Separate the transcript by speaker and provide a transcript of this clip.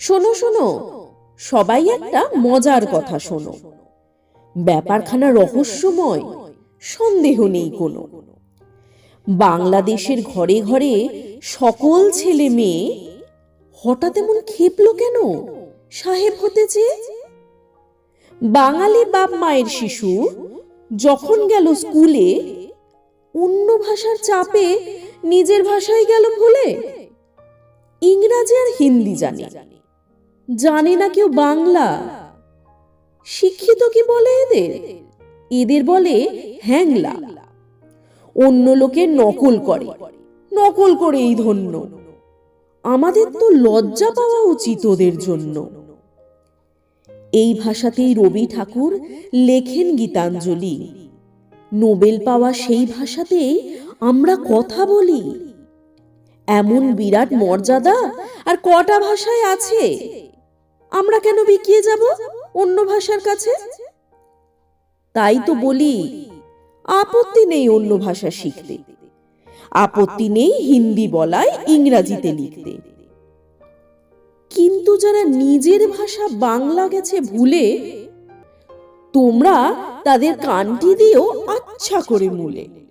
Speaker 1: শোনো শোনো, সবাই একটা মজার কথা শোনো। ব্যাপারখানা রহস্যময়, সন্দেহ নেই কোনো। বাংলাদেশের ঘরে ঘরে সকল ছেলে মেয়ে হঠাৎ এমন খেপলো কেন? সাহেব হতে চেয়ে বাঙালি বাপ মায়ের শিশু যখন গেল স্কুলে, অন্য ভাষার চাপে নিজের ভাষায় গেল ভুলে। ইংরাজি আর হিন্দি জানে। জানে না কেউ বাংলা। শিক্ষিত কি বলে এদের? এদের বলে হ্যাংলা। অন্য লোকের নকল করে। নকল করেই ধন্য। আমাদের তো লজ্জা পাওয়া উচিত ওদের জন্য। এই ভাষাতেই রবি ঠাকুর লেখেন গীতাঞ্জলি। নোবেল পাওয়া সেই ভাষাতেই আমরা কথা বলি। এমন বিরাট মর্যাদা আর কটা ভাষায় আছে? আমরা কেন বিকিয়ে যাব অন্য ভাষার কাছে? তাই তো বলি, আপত্তি নেই অন্য ভাষা শিখতে। আপত্তি নেই হিন্দি বলায় ইংরাজিতে লিখতে। কিন্তু যারা নিজের ভাষা বাংলা গেছে ভুলে, তোমরা তাদের কানটি দিয়েও আচ্ছা করে মূলে।